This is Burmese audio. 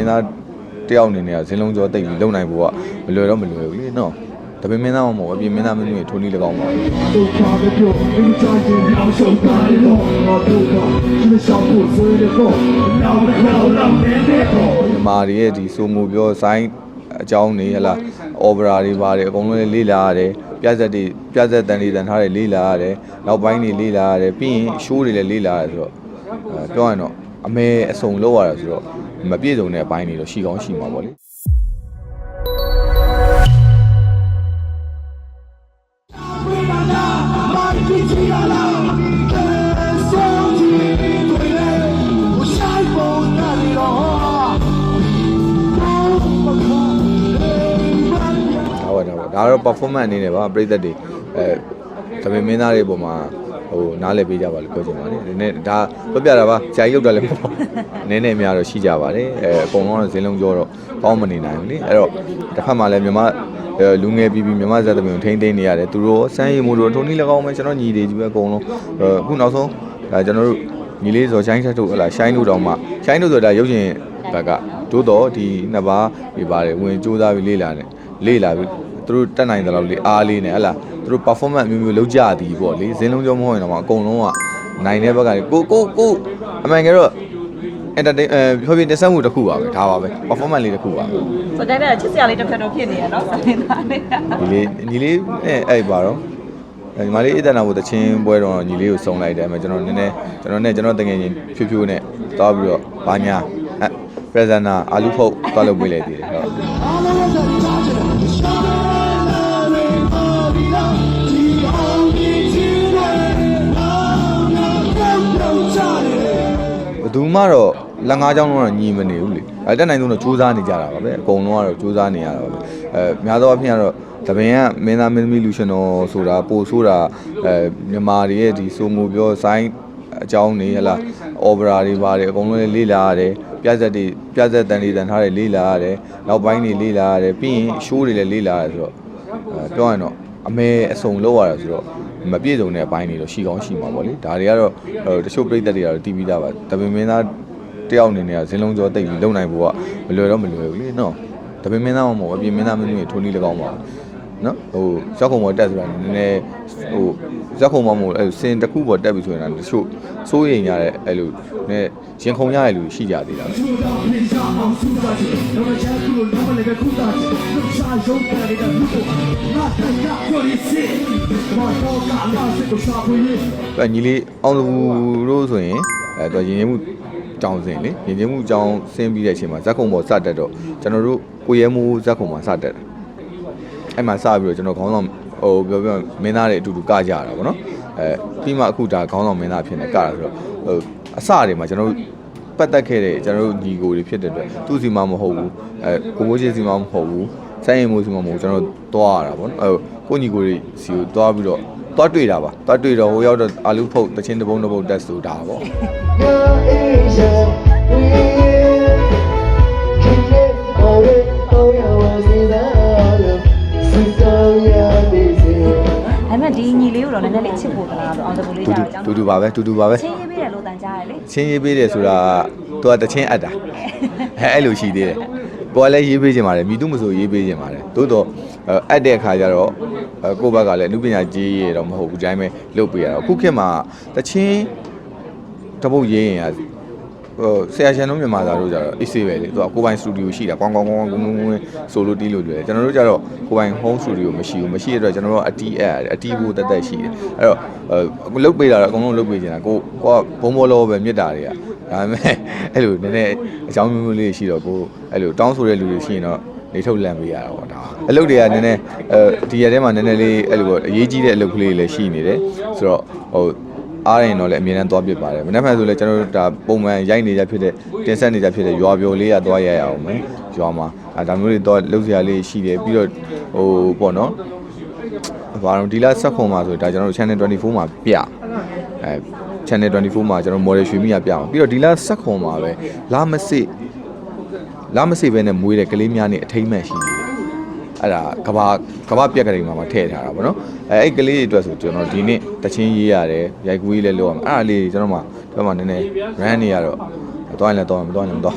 င်းသားတယောက်အနေနဲ့ကဇင်းလုံးကျော်တိတ်ပြီးလုံနိုင်ဖို့ကမလွယ်တော့မလွယ်ဘူးလေနော်ဒါပေမဲ့မင်းသားမဟုတ်ဘူးအပြင်မင်းသားမင်းကြီးထိုးနည်းလည်းကောင်းပါဘူးမာရီရဲ့ဒီဆိုမှုပြောဆိုင်အကြောင်းနေဟလား အော်ပရာတွေပါတယ်အကုန်လုံးလေးလာရတယ်ပြဇက်တွေပြဇက်တန်တွေတန်ထားတွေလေးလာရတယ်နောက်ပိုင်းတွေလေးလာရတယ်ပြီးရင်ရှိုးတွေလည်းလေးလာရတယ်ဆိုတော့အဲပြောရရင်တော့အမေအစုံလောက်ရတာဆိုတော့မပြည့်စုံတဲ့အပိုင်းတွေတော့ရှိကောင်းရှိမှာပေါ့လေ ဒါပါဒါပါဒါကတော့ performance အနေနဲ့ပါပြိသက်တွေအဲသမင်မင်းသားတွေပုံမှာဟိုနားလည်ပေးကြပါလို့ပြောချင်ပါတယ်ဒီနေ့ဒါပြပြတာပါဆရာကြီးလောက်တာလည်းမဟုတ်နည်းနည်းများတော့ရှိကြပါတယ်အဲအကုန်လုံးတော့ဇင်းလုံးကြောတော့ကောင်းမနေနိုင်ဘူးလေအဲ့တော့တစ်ဖက်မှာလည်းမြမအဲလူငယ်ပြီးပြီးမြမဇက်သမင်ကိုထိန်းသိမ်းနေရတယ်သူတို့စမ်းရည်မှုတို့ထုံနည်း၎င်းပဲကျွန်တော်ညီတွေကြီးပဲအကုန်လုံးအခုနောက်ဆုံးဒါကျွန်တော်တို့ညီလေးစော်ရှိုင်းထက်တို့ဟလာရှိုင်းတို့တောင်မှရှိုင်းတို့ဆိုတာရုပ်ရှင်ဘက်ကသို့တော့ဒီနှစ်ပါးပြပါတယ်ဝင်စူးစမ်းပြီးလေ့လာတယ်လေ့လာပြီး သူတို့တက်နိုင်တယ်လို့လေအားလေးနဲ့ဟဲ့လားသူတို့ performance မျိုးမျိုးလုပ်ကြသည်ပေါ့လေဇင်းလုံးကြောမဟုတ်ရင်တော့အကုန်လုံးကနိုင်တဲ့ဘက်ကကိုကိုကိုအမှန်ကတော့ entertain အဲဖြောပြတင်ဆက်မှုတစ်ခုပါပဲဒါပါပဲ performance လေးတစ်ခုပါပဲဆိုတော့ဒါချစ်စရာလေးတစ်ဖက်တော့ဖြစ်နေရနော်စာရင်းသားလေးညီလေးညီလေးနဲ့အဲ့ပါတော့ညီမလေးအတနာဘုတချင်းပွဲတော့ညီလေးကိုစုံလိုက်တယ်အမကျွန်တော်နည်းနည်းကျွန်တော်နဲ့ကျွန်တော်တငယ်ချင်းဖြူဖြူနဲ့သွားပြီးတော့ဘာညာအဲ presenter အာလူဖုတ်သွားလုပ်ပေးလိုက်သေးတယ်ဟုတ် မှတော့လက်ငါးချောင်းလုံးတော့ညီမနေဘူးလေအဲတက်နိုင်ဆုံးတော့စူးစမ်းနေကြတာပါပဲအကုန်လုံးကတော့စူးစမ်းနေရတာပါပဲအဲများသောအားဖြင့်ကတော့တပင်ကမင်းသားမင်းသမီးလူရှင်တော်ဆိုတာပို့ဆိုတာအဲမြန်မာတွေရဲ့ဒီဆိုငိုပြောဆိုင်းအကြောင်းတွေဟလာအော်ပရာတွေပါတယ်အကုန်လုံးလေးလာရတယ်ပြဇက်တွေပြဇက်တန်တွေတန်ထားတွေလေးလာရတယ်နောက်ပိုင်းတွေလေးလာရတယ်ပြီးရင်ရှိုးတွေလည်းလေးလာရတယ်ဆိုတော့အဲပြောရရင်တော့အမေအစုံလောက်ရတာဆိုတော့ မပြည့်စုံတဲ့အပိုင်းတွေတော့ရှိကောင်းရှိမှာပေါ့လေဒါတွေကတော့ဟိုတချို့ပြိသက်တွေကတော့တီးပြီးသားပါတပင်မင်းသားတယောက်အနေနဲ့ကဇင်းလုံးကျော်တိတ်ပြီးလုံနိုင်ဖို့ကမလွယ်တော့မလွယ်ဘူးလေနော်တပင်မင်းသားမှမဟုတ်ဘူးအပြင်မင်းသားမင်းသမီးထိုးနည်း၎င်းပါနော်ဟိုရောက်ခုံပေါ်တက်ဆိုတာနည်းနည်းဟိုရောက်ခုံမမဟုတ်အဲ့စင်တစ်ခုပေါ်တက်ပြီဆိုရင်တော့တချို့စိုးရိမ်ရတဲ့အဲ့လိုနည်းရင်ခုန်ရတဲ့လူရှိကြသေးတာပဲ အဲညီလေးအောင်သူတို့ဆိုရင်အဲတော့ရင်ရင်မှုကြောင်စင်လေရင်ရင်မှုကြောင်စင်းပြီးတဲ့အချိန်မှာဇက်ခုံပေါ်စတက်တော့ကျွန်တော်တို့ကိုရဲမှုဇက်ခုံမှာစတက်တယ်အဲ့မှာစပြီးတော့ကျွန်တော်ခေါင်းဆောင်ဟိုပြောပြောမင်းသားတွေအတူတူကကြရတာဗောနော်အဲပြီးမှအခုဒါခေါင်းဆောင်မင်းသားဖြစ်နေကတာဆိုတော့ဟိုအစတွေမှာကျွန်တော်တို့ပတ်သက်ခဲ့တဲ့ကျွန်တော်တို့ညီကိုတွေဖြစ်တဲ့အတွက်သူ့စီမမဟုတ်ဘူးအဲကိုမိုးချင်းစီမမဟုတ်ဘူး ဆိုင်ရင်မိုးစီမမဟုတ်ကျွန်တော်တို့သွားရတာဗောနော်အဲကိုညီကိုတွေစီကိုသွားပြီးတော့သွားတွေ့တာပါသွားတွေ့တော့ဟိုရောက်တော့အာလူဖုတ်တချင်းတပုံးတပုံးတက်ဆိုတာဗောဒါပေမဲ့ဒီညီလေးကိုတော့နည်းနည်းလေးချစ်ဖို့သလားဆိုအောင်တပူလေးတူကြာတူတော့ကြောင်းတူတူပါပဲတူတူပါပဲချင်းရေးပေးတယ်လို့တန်ကြားရလေချင်းရေးပေးတယ်ဆိုတာသူကတချင်းအပ်တာအဲအဲ့လိုရှိသေးတယ် ကိုကလည်းရေးပေးခြင်းပါတယ်မိသူမဆိုရေးပေးခြင်းပါတယ်သို့တော့အပ်တဲ့အခါကျတော့ကိုယ့်ဘက်ကလည်းအမှုပညာကြီးရတော့မဟုတ်ဘူးဒီတိုင်းပဲလုပ်ပေးရတော့အခုခေတ်မှာတချင်းတပုတ်ရေးရင်က ဟိုဆရာရှင်တို့မြန်မာသားတို့ကြတော့အေးဆေးပဲလေသူကကိုပိုင်စတူဒီယိုရှိတာကွန်ကွန်ကွန်ကွန်ကွန်ကွန်ဆိုလိုတီးလို့လွယ်ကျွန်တော်တို့ကြတော့ကိုပိုင် home studio မရှိဘူးမရှိတဲ့အတွက်ကျွန်တော်တို့အတီးအဲ့အတီးဖို့တက်တက်ရှိတယ်အဲ့တော့အခုလုတ်ပေးတာတော့အကုန်လုံးလုတ်ပေးနေတာကိုကိုကဘုံဘောလောပဲမြစ်တာတွေကဒါပေမဲ့အဲ့လိုနည်းနည်းအကြောင်းမျိုးမျိုးလေးရှိတော့ကိုအဲ့လိုတောင်းဆိုတဲ့လူတွေရှိရင်တော့နေထုတ်လန့်ပေးရတာပေါ့ဒါအလုပ်တွေကနည်းနည်းအဲဒီရက်ထဲမှာနည်းနည်းလေးအဲ့လိုပေါ့အရေးကြီးတဲ့အလုပ်ကလေးတွေလည်းရှိနေတယ်ဆိုတော့ဟို အားရင်တော့လည်းအမြဲတမ်းသွားပြစ်ပါတယ်မနေ့ကဆိုလည်းကျွန်တော်တို့ဒါပုံမှန်ရိုက်နေကြဖြစ်တဲ့တင်ဆက်နေကြဖြစ်တဲ့ရွာပြိုလေးကသွားရိုက်ရအောင်မယ်ရွာမှာအဲဒါမျိုးတွေတော့လုပ်စရာလေးရှိတယ်ပြီးတော့ဟိုပေါ့နော်ဘာလို့ဒီလဆက်ခွန်မှာဆိုဒါကျွန်တော်တို့ channel 24မှာပြအဲ channel 24မှာကျွန်တော် model ရွှေမိရပြအောင်ပြီးတော့ဒီလဆက်ခွန်မှာပဲလာမစစ်လာမစစ်ပဲနဲ့မွေးတဲ့ကလေးများနေအထိမ့်မှန်ရှိနေတယ် အဲ့ဒါကဘာကဘာပြက်ကလေးမှာမထည့်ထားတာဗောနော်အဲအဲ့ကလေးတွေအတွက်ဆိုကျွန်တော်ဒီနေ့တချင်းရေးရတယ်ရိုက်ကူးရေးလည်းလုပ်ရမယ်အဲ့ဒါလေးကျွန်တော်မှဒီမှာနည်းနည်း run နေရတော့သွားရင်လည်းသွားမယ်မသွားရင်လည်းမသွား